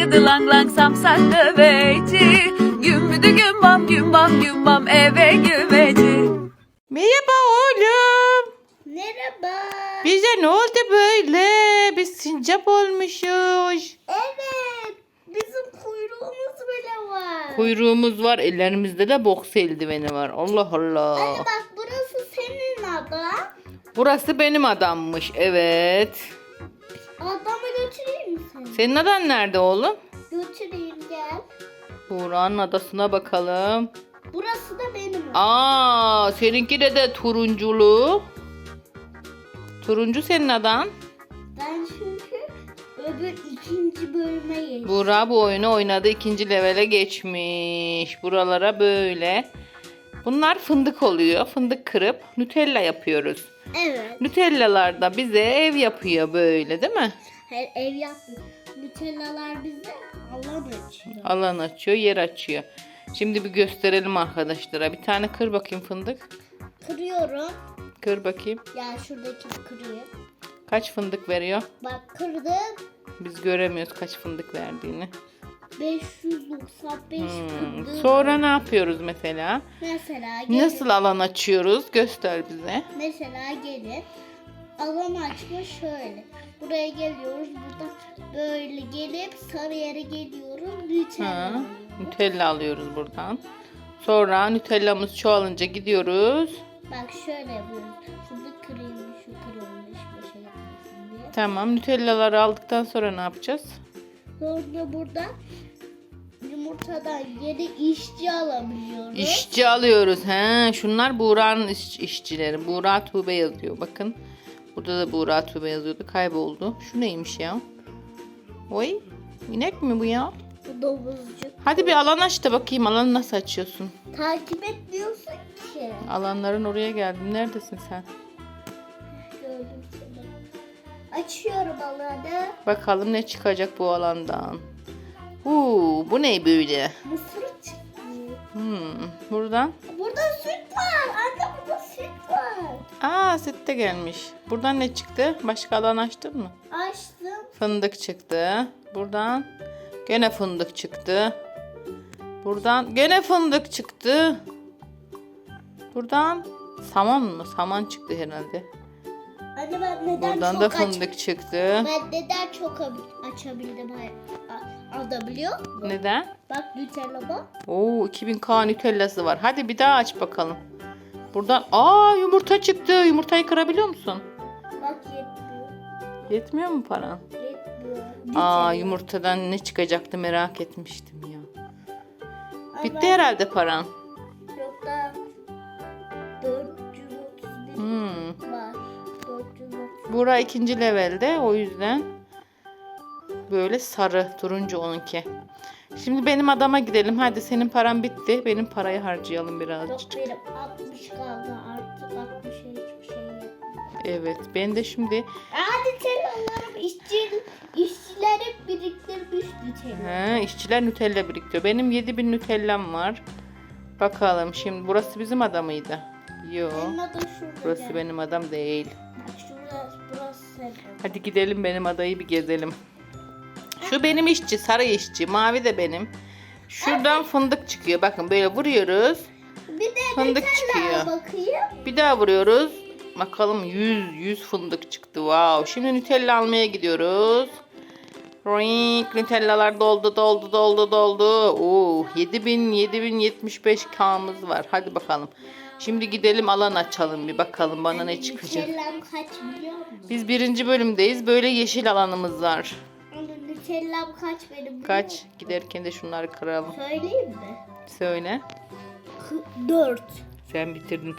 Langıdı lang lang samsak döveci Gümbüdü gümbam gümbam gümbam eve güveci Merhaba oğlum. Merhaba. Bize ne oldu böyle? Biz sincap olmuşuz. Evet. Bizim kuyruğumuz bile var. Kuyruğumuz var, ellerimizde de boks eldiveni var. Allah Allah. Anne bak burası senin adan. Burası benim adammış. Evet. Adamı götüreyim mi seni? Senin adan nerede oğlum? Götüreyim gel. Buğra'nın adasına bakalım. Burası da benim. Aa, seninki de de turunculu. Turuncu senin adan. Ben çünkü öbür ikinci bölüme geçtim. Buğra bu oyunu oynadı. ikinci levele geçmiş. Buralara böyle. Bunlar fındık oluyor. Fındık kırıp Nutella yapıyoruz. Evet. Nutellalar da bize ev yapıyor böyle değil mi? Her ev yaptık. Nutellalar bize alan açıyor. Alan açıyor, yer açıyor. Şimdi bir gösterelim arkadaşlara. Bir tane kır bakayım fındık. Kırıyorum. Kır bakayım. Ya şuradaki kırıyor. Kaç fındık veriyor? Bak kırdık. Biz göremiyoruz kaç fındık verdiğini. 595 Hmm. fındık. Sonra ne yapıyoruz mesela? Mesela gelin. Nasıl alan açıyoruz? Göster bize. Mesela gelin. Alan açma şöyle. Buraya geliyoruz. Burada böyle gelip sarı yere geliyoruz. Nutella. Ha, alıyoruz. Nutella alıyoruz buradan. Sonra Nutella'mız çoğalınca gidiyoruz. Bak şöyle yapıyoruz. Şurada kırılmış, şu kırılmış. Bir şey yapmasın diye. Tamam Nutella'ları aldıktan sonra ne yapacağız? Sonra burada yumurtadan yeni işçi alabiliyoruz. İşçi alıyoruz. He, şunlar Buğra'nın iş- işçileri. Buğra Tuğbe yazıyor. Bakın. Burada da Buğra Tuğbe yazıyordu. Kayboldu. Şu neymiş ya? Oy. inek mi bu ya? Bu domuzcuk. Hadi bir alan aç da bakayım. Alanı nasıl açıyorsun? Takip etmiyorsun ki. Alanların oraya geldim. Neredesin sen? Gördüm seni. Açıyorum alanı. Bakalım ne çıkacak bu alandan. Huu, bu ne böyle? Mısır çıktı. Hmm, buradan. Burada süt var. Anne burada süt var. Aa süt de gelmiş. Buradan ne çıktı? Başka alan açtın mı? Açtım. Fındık çıktı. Buradan gene fındık çıktı. Buradan gene fındık çıktı. Buradan saman mı? Saman çıktı herhalde. Anne ben neden Buradan çok da aç- fındık çıktı. Ben neden çok ab- açabildim hay- a- ada biliyor musun? Neden? Bak Nutella bak. Oo 2000K Nutella'sı var. Hadi bir daha aç bakalım. Buradan aa yumurta çıktı. Yumurtayı kırabiliyor musun? Bak yetmiyor. Yetmiyor mu paran? Yetmiyor. Aa yumurtadan ne çıkacaktı merak etmiştim ya. Ay, Bitti herhalde paran. Yok da 431 Hmm. var. 430. Bura ikinci levelde o yüzden böyle sarı turuncu onunki. Şimdi benim adama gidelim. Hadi senin paran bitti. Benim parayı harcayalım birazcık. Yok benim 60 kaldı artık 60'a hiçbir şey yok. Evet ben de şimdi Hadi Nutella'larım işçi, işçileri biriktirmiş Nutella. He, işçiler Nutella biriktiriyor. Benim 7000 Nutella'm var. Bakalım şimdi burası bizim ada mıydı? Yo. Senin adın şurada. Burası benim adam değil. Bak şurası, burası senin. Hadi gidelim benim adayı bir gezelim. Şu benim işçi, sarı işçi, mavi de benim. Şuradan fındık çıkıyor. Bakın böyle vuruyoruz. Bir de Fındık Nutella'ya çıkıyor. bakayım. Bir daha vuruyoruz. Bakalım 100 100 fındık çıktı. Wow. Şimdi Nutella almaya gidiyoruz. Rink Nutellalar doldu doldu doldu doldu. Oo 7000 7075 K'mız var. Hadi bakalım. Şimdi gidelim alan açalım bir bakalım bana ne çıkacak. Biz birinci bölümdeyiz. Böyle yeşil alanımız var. Nutella'm kaç benim Kaç? Giderken de şunları kıralım. Söyleyeyim mi? Söyle. 4. Sen bitirdin.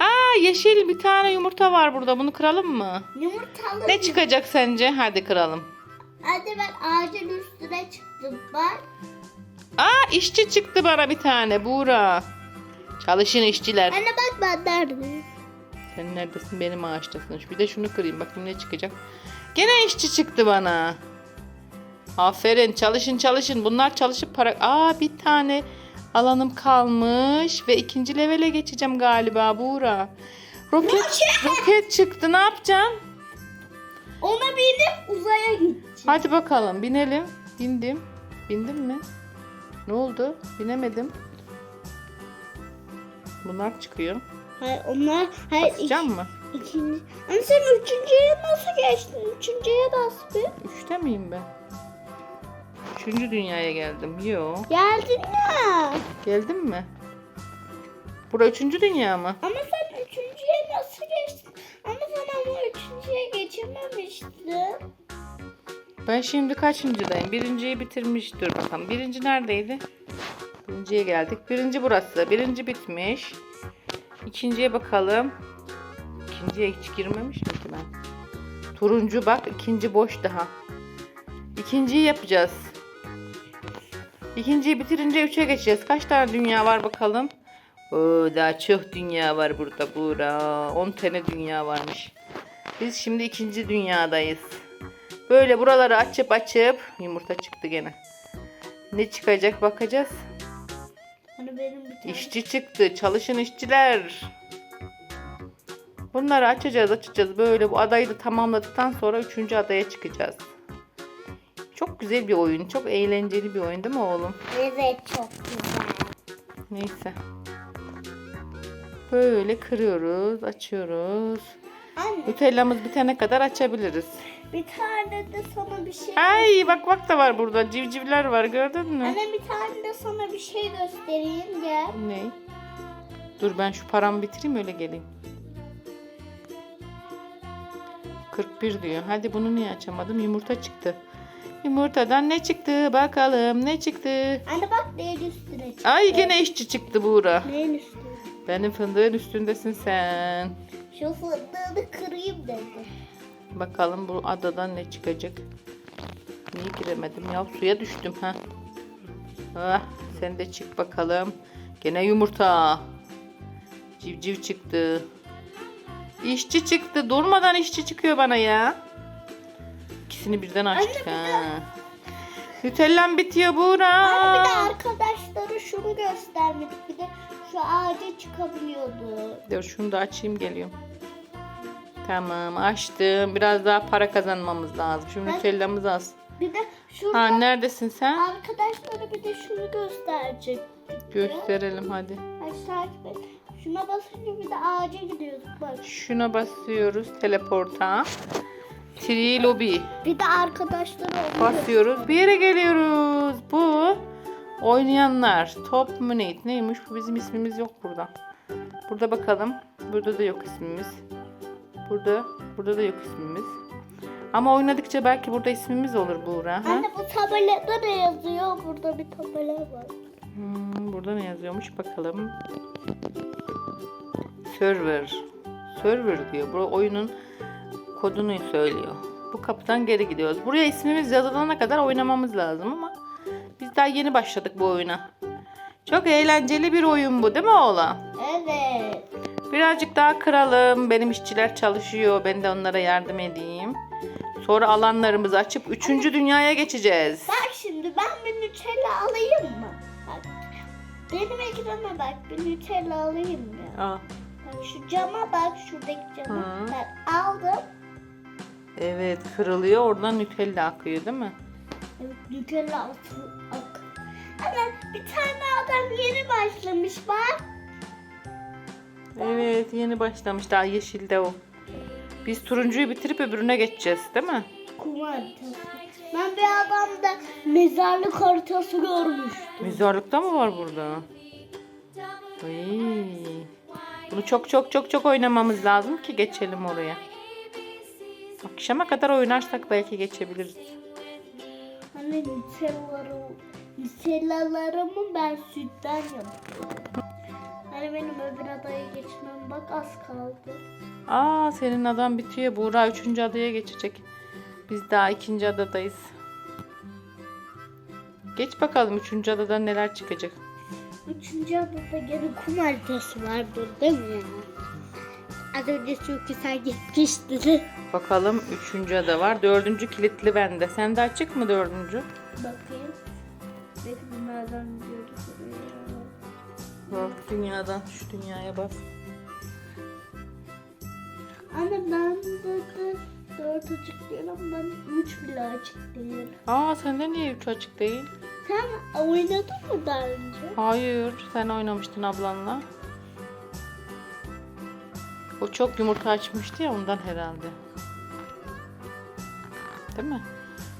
Aa yeşil bir tane yumurta var burada. Bunu kıralım mı? Yumurtalı. Ne çıkacak sence? Hadi kıralım. Anne ben ağacın üstüne çıktım bak. Aa işçi çıktı bana bir tane. Buğra. Çalışın işçiler. Anne bak ben neredeyim? Sen neredesin? Benim ağaçtasın. Bir de şunu kırayım. Bakayım ne çıkacak. Gene işçi çıktı bana. Aferin. Çalışın çalışın. Bunlar çalışıp para... Aa bir tane alanım kalmış. Ve ikinci levele geçeceğim galiba Buğra. Roket, roket çıktı. Ne yapacağım? Ona binip uzaya gideceğim. Hadi bakalım binelim. Bindim. Bindin mi? Ne oldu? Binemedim. Bunlar çıkıyor. Hayır onlar hayır iki, Basacağım mı? ikinci. Ama sen üçüncüye nasıl geçtin? Üçüncüye bas bir. Üçte miyim ben? Üçüncü dünyaya geldim. Yo. Geldin ya. Geldim mi? Bura üçüncü dünya mı? Ama sen üçüncüye nasıl geçtin? Ama sen ama üçüncüye geçememiştin. Ben şimdi kaçıncıdayım? Birinciyi bitirmiş. Dur bakalım. Birinci neredeydi? Birinciye geldik. Birinci burası. Birinci bitmiş. İkinciye bakalım. İkinciye hiç girmemiş mi ki ben? Turuncu bak. ikinci boş daha. İkinciyi yapacağız. İkinciyi bitirince üçe geçeceğiz. Kaç tane dünya var bakalım? Oo, daha çok dünya var burada. Bura. 10 tane dünya varmış. Biz şimdi ikinci dünyadayız. Böyle buraları açıp açıp yumurta çıktı gene. Ne çıkacak bakacağız. Hani benim bir tane. İşçi çıktı. Çalışın işçiler. Bunları açacağız açacağız. Böyle bu adayı da tamamladıktan sonra üçüncü adaya çıkacağız. Çok güzel bir oyun. Çok eğlenceli bir oyun değil mi oğlum? Evet çok güzel. Neyse. Böyle kırıyoruz, açıyoruz. Anne Nutellamız bitene kadar açabiliriz. bir tane de sana bir şey Ay bak bak da var burada. Civcivler var gördün mü? Anne bir tane de sana bir şey göstereyim gel. Ne? Dur ben şu paramı bitireyim öyle geleyim. 41 diyor. Hadi bunu niye açamadım? Yumurta çıktı. Yumurtadan ne çıktı? Bakalım ne çıktı? Anne bak neyin üstüne çıktı. Ay gene işçi çıktı Buğra. Neyin üstüne? Benim fındığın üstündesin sen. Şu fındığını kırayım dedim. Bakalım bu adadan ne çıkacak. Niye giremedim ya? Suya düştüm ha. Ah, sen de çık bakalım. Gene yumurta. Civciv çıktı. İşçi çıktı. Durmadan işçi çıkıyor bana ya. İkisini birden açtık ha. Nutellam bitiyor Buğra. Anne bir de arkadaşları şunu göstermedik. Bir de şu ağaca çıkabiliyordu. Dur şunu da açayım geliyorum. Tamam açtım. Biraz daha para kazanmamız lazım. Şu Nutella'mız az. Bir de şurada Ha neredesin sen? arkadaşlara bir de şunu gösterecek. Gösterelim hadi. Hadi takip et. Şuna basınca bir de ağaca gidiyorduk bak. Şuna basıyoruz teleporta. Tree lobby. Bir de arkadaşları onu Basıyoruz. Bir yere geliyoruz. Bu oynayanlar. Top Minute. Neymiş? Bu bizim ismimiz yok burada. Burada bakalım. Burada da yok ismimiz. Burada. Burada da yok ismimiz. Ama oynadıkça belki burada ismimiz olur Buğra. Ha? Anne bu tabelada ne yazıyor? Burada bir tabela var. Hmm, burada ne yazıyormuş bakalım. Server. Server diyor. Bu oyunun kodunu söylüyor. Bu kapıdan geri gidiyoruz. Buraya ismimiz yazılana kadar oynamamız lazım ama biz daha yeni başladık bu oyuna. Çok eğlenceli bir oyun bu değil mi oğlan? Evet. Birazcık daha kıralım. Benim işçiler çalışıyor. Ben de onlara yardım edeyim. Sonra alanlarımızı açıp 3. dünyaya geçeceğiz. Bak şimdi ben bir Nutella alayım mı? Bak. Benim ekrana bak bir Nutella alayım mı? Aa, Bak şu cama bak şuradaki cama. Hı. Ben aldım. Evet kırılıyor. Oradan Nutella akıyor değil mi? Evet Nutella ak. Ama bir tane adam yeni başlamış bak. Evet yeni başlamış daha yeşilde o. Biz turuncuyu bitirip öbürüne geçeceğiz değil mi? Kum haritası. Ben bir adamda mezarlık haritası görmüştüm. Mezarlıkta mı var burada? Ay. Bunu çok çok çok çok oynamamız lazım ki geçelim oraya. Akşama kadar oynarsak belki geçebiliriz. Hani Nutella'ları, Nutella'larımı ben sütten yapıyorum. Hani benim öbür adaya geçmem bak az kaldı. Aa senin adan bitiyor. Buğra üçüncü adaya geçecek. Biz daha ikinci adadayız. Geç bakalım üçüncü adadan neler çıkacak. Üçüncü adada gene kum haritası vardır değil mi? Az önce çünkü sen gitmiştin. Bakalım üçüncü ada var. Dördüncü kilitli bende. Sende açık mı dördüncü? Bakayım. Gidiyoruz oraya? Bak dünyadan şu dünyaya bas. Anne ben burada dört açık değil ama ben üç bile açık değil. Aa sende niye üç açık değil? Sen oynadın mı daha önce? Hayır, sen oynamıştın ablanla. O çok yumurta açmıştı ya ondan herhalde. Değil mi?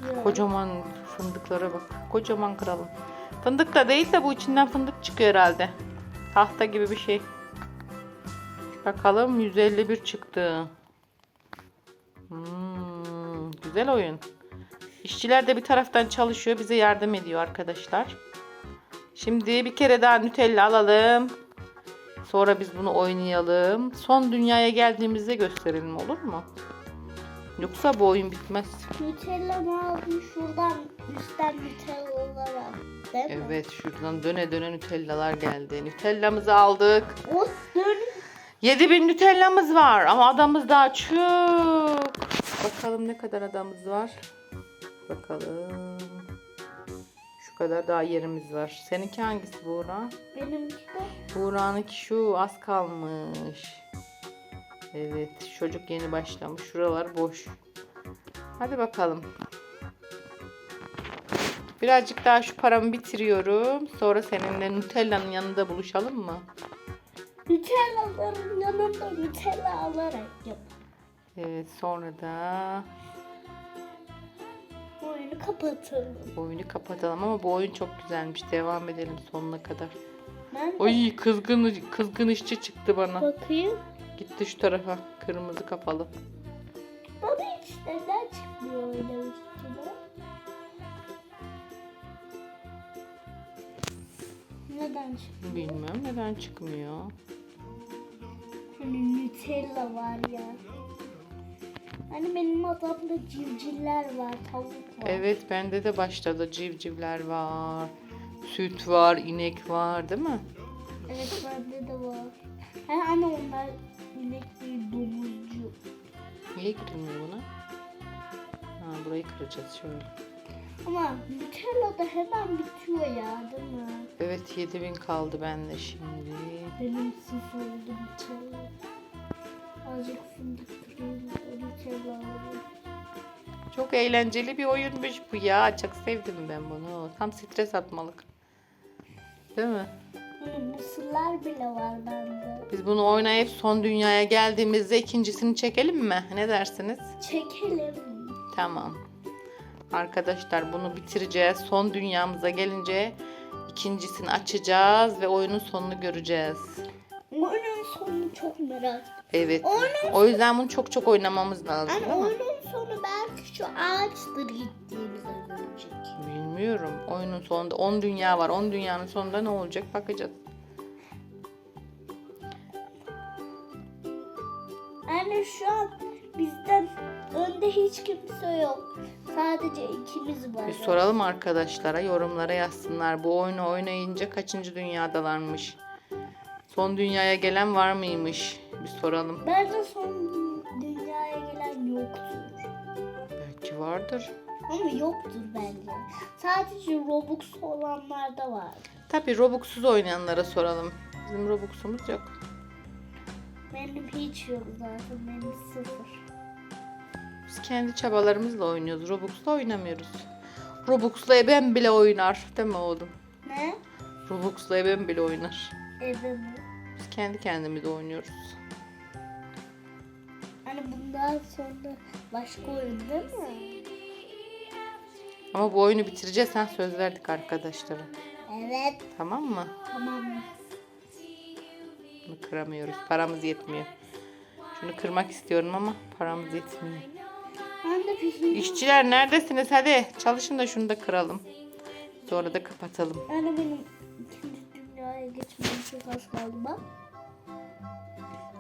Yok. Kocaman fındıklara bak. Kocaman kralım. Fındık da değil de bu içinden fındık çıkıyor herhalde. Tahta gibi bir şey. Bakalım 151 çıktı. Hmm, güzel oyun. İşçiler de bir taraftan çalışıyor. Bize yardım ediyor arkadaşlar. Şimdi bir kere daha Nutella alalım. Sonra biz bunu oynayalım. Son dünyaya geldiğimizde gösterelim olur mu? Yoksa bu oyun bitmez. Nutella mı aldın? Şuradan üstten Nutellalar al. Değil mi? Evet şuradan döne döne Nutellalar geldi. Nutellamızı aldık. O dön. 7000 Nutellamız var ama adamız daha çok. Bakalım ne kadar adamız var. Bakalım. Kadar daha yerimiz var. Seninki hangisi Buğra? Benimki de. Buğra'nınki şu az kalmış. Evet çocuk yeni başlamış. Şuralar boş. Hadi bakalım. Birazcık daha şu paramı bitiriyorum. Sonra seninle Nutella'nın yanında buluşalım mı? Nutellaların yanında Nutella alarak yap. Evet sonra da Oyunu kapatalım. oyunu kapatalım ama bu oyun çok güzelmiş. Devam edelim sonuna kadar. Ben Oy kızgın kızgın işçi çıktı bana. bakayım. Gitti şu tarafa. Kırmızı kapalı. Bana hiç neden çıkmıyor öyle üstüne? Neden çıkmıyor? Bilmem neden çıkmıyor. Hani Nutella var ya. Hani benim adamda civcivler var, tavuk var. Evet bende de başladı. Civcivler var. Süt var, inek var değil mi? Evet bende de var. Hani hani onlar inek değil domuzcu. Niye girilmiyor buna? Ha, burayı kıracağız şöyle. Ama Nutella da hemen bitiyor ya değil mi? Evet 7000 kaldı bende şimdi. Benim sıfır oldu Nutella. Azıcık fındık. Çok eğlenceli bir oyunmuş bu ya. Çok sevdim ben bunu. Tam stres atmalık. Değil mi? Mısırlar bile var bende. Biz bunu oynayıp son dünyaya geldiğimizde ikincisini çekelim mi? Ne dersiniz? Çekelim. Tamam. Arkadaşlar bunu bitireceğiz. Son dünyamıza gelince ikincisini açacağız ve oyunun sonunu göreceğiz. Çok merak. Evet. Oyunun- O yüzden bunu çok çok oynamamız lazım Yani mi? oyunun sonu belki şu ağaçtır gittiğimizde görecek. Bilmiyorum. Oyunun sonunda 10 dünya var. 10 dünyanın sonunda ne olacak bakacağız. Yani şu an bizden önde hiç kimse yok. Sadece ikimiz var. Bir soralım arkadaşlara yorumlara yazsınlar. Bu oyunu oynayınca kaçıncı dünyadalarmış? Son dünyaya gelen var mıymış? Bir soralım. Bence son dünyaya gelen yoktur. Belki vardır. Ama yoktur bence. Sadece Robux olanlarda var. Tabii Robux'suz oynayanlara soralım. Bizim Robux'umuz yok. Benim hiç yok zaten. Benim sıfır. Biz kendi çabalarımızla oynuyoruz. Robux'la oynamıyoruz. Robux'la ben bile oynar. Değil mi oğlum? Ne? Robux'la ben bile oynar. Biz kendi kendimize oynuyoruz. Hani bundan sonra başka oyun değil mi? Ama bu oyunu bitireceğiz. Sen söz verdik arkadaşlara. Evet. Tamam mı? Tamam. Bunu kıramıyoruz. Paramız yetmiyor. Şunu kırmak istiyorum ama paramız yetmiyor. Ben de pişman. İşçiler neredesiniz? Hadi çalışın da şunu da kıralım. Sonra da kapatalım. Yani benim ikinci dünyaya geçmem çok az kaldı bak.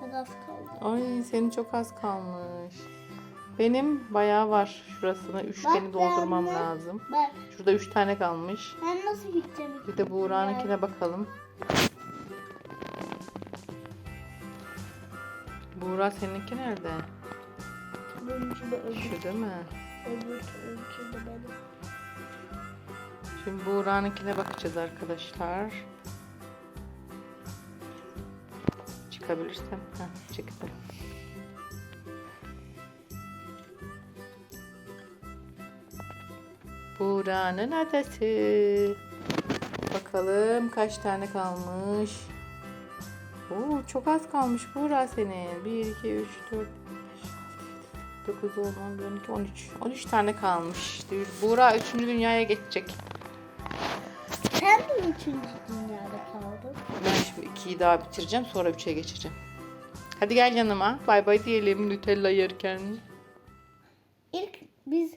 Çok az kaldı. Ay senin çok az kalmış. Benim bayağı var. Şurasına üçgeni Bak doldurmam ben de- lazım. Ben, Şurada üç tane kalmış. ben nasıl gideceğim? Bir de Buğra'nınkine bakalım. Buğra seninki nerede? Benimki de öbür, Şu değil mi? öbür, öbürkü de benim. Şimdi Buğra'nınkine bakacağız arkadaşlar. Çıkabilirsem. Heh, çıktı. Buğra'nın adası. Bakalım kaç tane kalmış. Oo, çok az kalmış Buğra senin. 1, 2, 3, 4, 5, 9, 10, 11, 12, 13. 13 tane kalmış. Buğra 3. dünyaya geçecek. Sen mi üçüncü dünyada kaldın? Ben şimdi 2'yi daha bitireceğim sonra 3'e geçeceğim. Hadi gel yanıma. Bay bay diyelim Nutella yerken. İlk biz...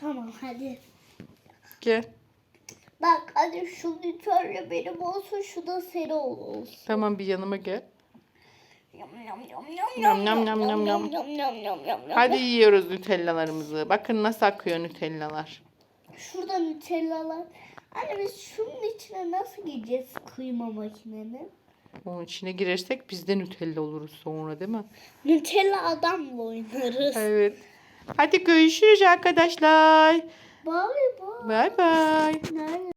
Tamam hadi. Gel. Bak hadi şu Nutella benim olsun şu da senin olsun. Tamam bir yanıma gel. Yam. yam yam yam yam. Hadi yiyoruz Nutellalarımızı. Bakın nasıl akıyor Nutellalar. Şurada Nutella'lar. Anne biz şunun içine nasıl gireceğiz kıyma makinenin? Onun içine girersek biz de Nutella oluruz sonra değil mi? Nutella adamla oynarız. Evet. Hadi görüşürüz arkadaşlar. Bye bye. Bay bay. Nerede?